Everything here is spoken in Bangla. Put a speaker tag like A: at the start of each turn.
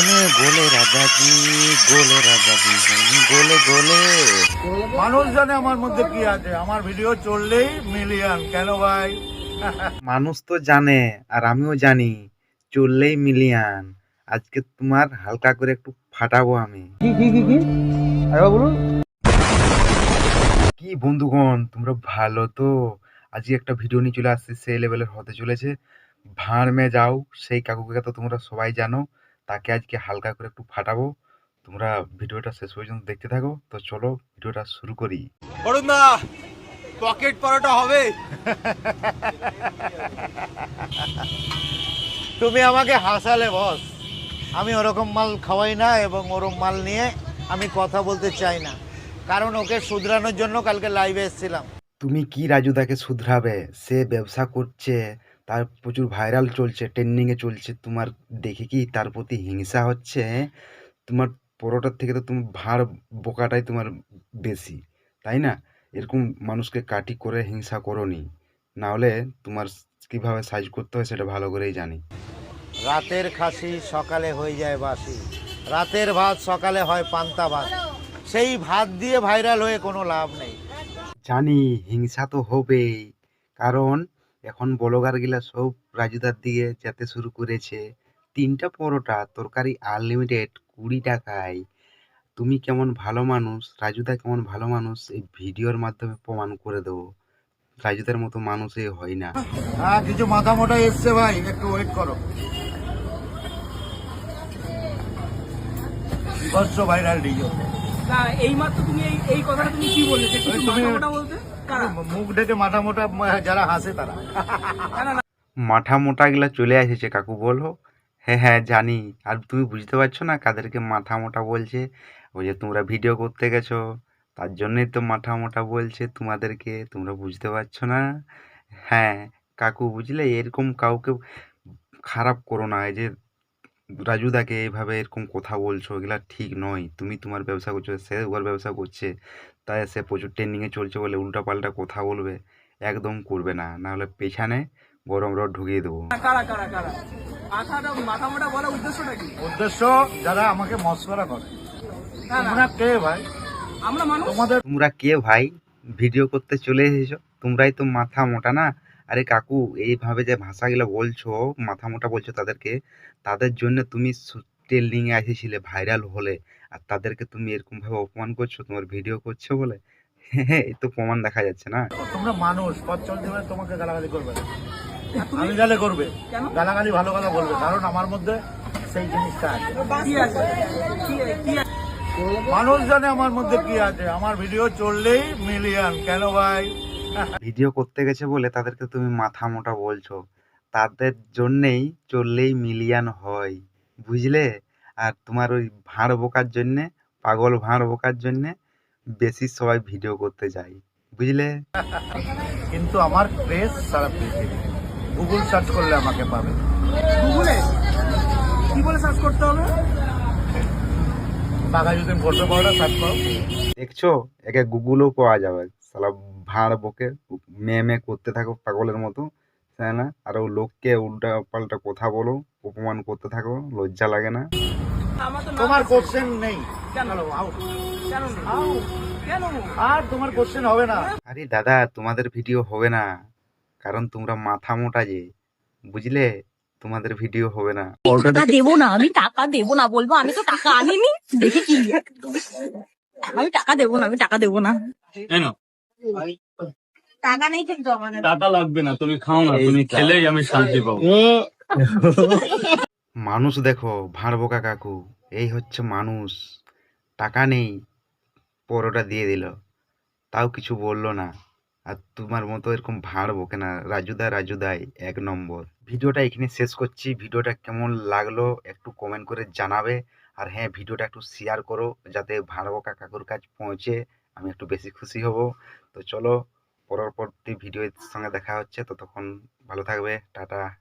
A: শুনে গোলে রাজাজি গোলে রাজাজি গোলে গোলে।
B: মানুষ জানে আমার মধ্যে কি আছে? আমার ভিডিও চললেই মিলিয়ন কেন ভাই?
A: মানুষ তো জানে আর আমিও জানি চললেই মিলিয়ান আজকে তোমার হালকা করে একটু ফাটাবো আমি।
B: কি কি কি কি? আরেকবার বলুন
A: কি বন্ধুগণ তোমরা ভালো তো? আজকে একটা ভিডিও নিয়ে চলে আসছে সেই লেভেলের হতে চলেছে। ভাঁড় মে যাও সেই কাকুকে তো তোমরা সবাই জানো। তাকে আজকে হালকা করে একটু ফাটাবো। তোমরা ভিডিওটা শেষ পর্যন্ত দেখতে থাকো। তো চলো ভিডিওটা শুরু করি।
C: পকেট পরোটা হবে।
B: তুমি আমাকে হাসালে বস। আমি ওরকম মাল খাওয়াই না এবং ওরকম মাল নিয়ে আমি কথা বলতে চাই না। কারণ ওকে শুধরানোর জন্য কালকে লাইভে এসেছিলাম।
A: তুমি কি রাজুদাকে শুধরাবে? সে ব্যবসা করছে। তার প্রচুর ভাইরাল চলছে ট্রেন্ডিংয়ে চলছে। তোমার দেখে কি তার প্রতি হিংসা হচ্ছে? তোমার পরোটার থেকে তো তুমি ভাঁড় বোকাটাই তোমার বেশি তাই না? এরকম মানুষকে কাটি করে হিংসা করো নি নাহলে তোমার কীভাবে সাইজ করতে হয় সেটা ভালো করেই জানি।
B: রাতের খাসি সকালে হয়ে যায় বাসি। রাতের ভাত সকালে হয় পান্তা ভাত। সেই ভাত দিয়ে ভাইরাল হয়ে কোনো লাভ নেই।
A: জানি হিংসা তো হবেই কারণ এখন ব্লগারগুলা সব রাজুদার দিয়ে যেতে শুরু করেছে। তিনটা পরোটা তরকারি আনলিমিটেড কুড়ি টাকায়। তুমি কেমন ভালো মানুষ রাজুদা কেমন ভালো মানুষ এই ভিডিওর মাধ্যমে প্রমাণ করে দেবো। রাজুদার মতো মানুষই হয় না।
B: হ্যাঁ কিছু মাথা মোটা এসছে ভাই একটু ওয়েট করো। ভাইরাল
D: এই মাত্র তুমি এই কথাটা তুমি কি বললে?
B: ওই তুমি-
D: মাথা মোটা বলতে। কারা
B: মুখ ঢেকে মাথা মোটা যারা হাসে তারা।
D: না না না।
A: মাঠা মোটাগুলা চলে এসেছে কাকু বলো। হ্যাঁ হ্যাঁ জানি। আর তুমি বুঝতে পারছ না কাদেরকে মাথা মোটা বলছে? ওই যে তোমরা ভিডিও করতে গেছো তার জন্যই তো মাথা মোটা বলছে তোমাদেরকে তোমরা বুঝতে পারছ না? হ্যাঁ কাকু বুঝলে এরকম কাউকে খারাপ করো না এই যে রাজুদাকে এইভাবে এরকম কথা বলছো এগুলো ঠিক নয়। তুমি তোমার ব্যবসা করছ সে ওর ব্যবসা করছে তাই সে প্রচুর ট্রেন্ডিংয়ে চলছে বলে উল্টাপাল্টা কথা বলবে একদম করবে না। নাহলে পেছনে গরম রড ঢুকিয়ে দেবো।
B: উদ্দেশ্য যারা আমাকে মস্করা করে
D: না না।
B: তোমরা কে ভাই?
D: আমরা
B: তোমাদের
A: তোমরা কে ভাই? ভিডিও করতে চলে এসেছ? তোমরাই তো মাথা মোটা না? আরে কাকু এইভাবে যে ভাষাগুলো বলছো মাথা মোটা বলছো তাদেরকে তাদের জন্য তুমি ট্রেন্ডিংয়ে এসেছিলে ভাইরাল হলে। আর তাদেরকে তুমি এরকম ভাবে অপমান করছ তোমার ভিডিও করছ বলে? হ্যাঁ এই তো প্রমাণ দেখা যাচ্ছে না?
B: তোমরা মানুষ পথ চলতে পারে তোমাকে গালাগালি করবে। আমি গালে করবে গালাগালি ভালো কথা বলবে কারণ আমার মধ্যে সেই জিনিসটা আছে।
D: কি আছে? কি কি আছে?
B: মানুষ জানে আমার মধ্যে কি আছে। আমার ভিডিও চললেই মিলিয়ন কেন ভাই?
A: ভিডিও করতে গেছে বলে তাদেরকে তুমি মাথা মোটা বলছো। তাদের জন্যেই চললেই মিলিয়ন হয় বুঝলে? আর তোমার ওই ভাঁড় বোকার জন্যে পাগল ভাঁড় বোকার জন্যে বেশি সবাই ভিডিও করতে যায় বুঝলে?
B: কিন্তু আমার ক্রেজ সারা পৃথিবী গুগল সার্চ করলে আমাকে পাবে।
D: গুগলে কি বলে সার্চ করতে হবে?
B: টাকা যদি সার্চ করো।
A: দেখছ? একে গুগলও পাওয়া যাবে সালা ভাঁড় বকে মেয়ে মেয়ে করতে থাকো পাগলের মতো তাই না? আর ও লোককে উল্টা পাল্টা কথা বলো অপমান করতে থাকো লজ্জা লাগে না।
B: তোমার কোশ্চেন নেই। আর তোমার কোশ্চেন হবে না।
A: আরে দাদা তোমাদের ভিডিও হবে না। কারণ তোমরা মাথা মোটা যে বুঝলে? তোমাদের ভিডিও হবে না।
E: টাকা দেবো না আমি টাকা দেবো না বলব। আমি তো টাকা আনিনি। দেখি কি আমি টাকা দেবো না আমি টাকা দেবো না।
F: কেন
E: টাকা নেই কিন্তু আমাদের।
F: টাকা লাগবে না তুমি খাও না তুমি খেলেই আমি শান্তি পাবো।
A: মানুষ দেখো ভাঁড় বোকা কাকু এই হচ্ছে মানুষ। টাকা নেই পরোটা দিয়ে দিল। তাও কিছু বলল না। আর তোমার মতো এরকম ভাঁড় বকে না রাজুদা রাজুদাই এক নম্বর। ভিডিওটা এখানে শেষ করছি। ভিডিওটা কেমন লাগল একটু কমেন্ট করে জানাবে। আর হ্যাঁ ভিডিওটা একটু শেয়ার করো যাতে ভাঁড় বোকা কাকুর কাছে পৌঁছে আমি একটু বেশি খুশি হব। তো চলো পরবর্তী ভিডিওর সঙ্গে দেখা হচ্ছে। ততক্ষণ ভালো থাকবে। টাটা।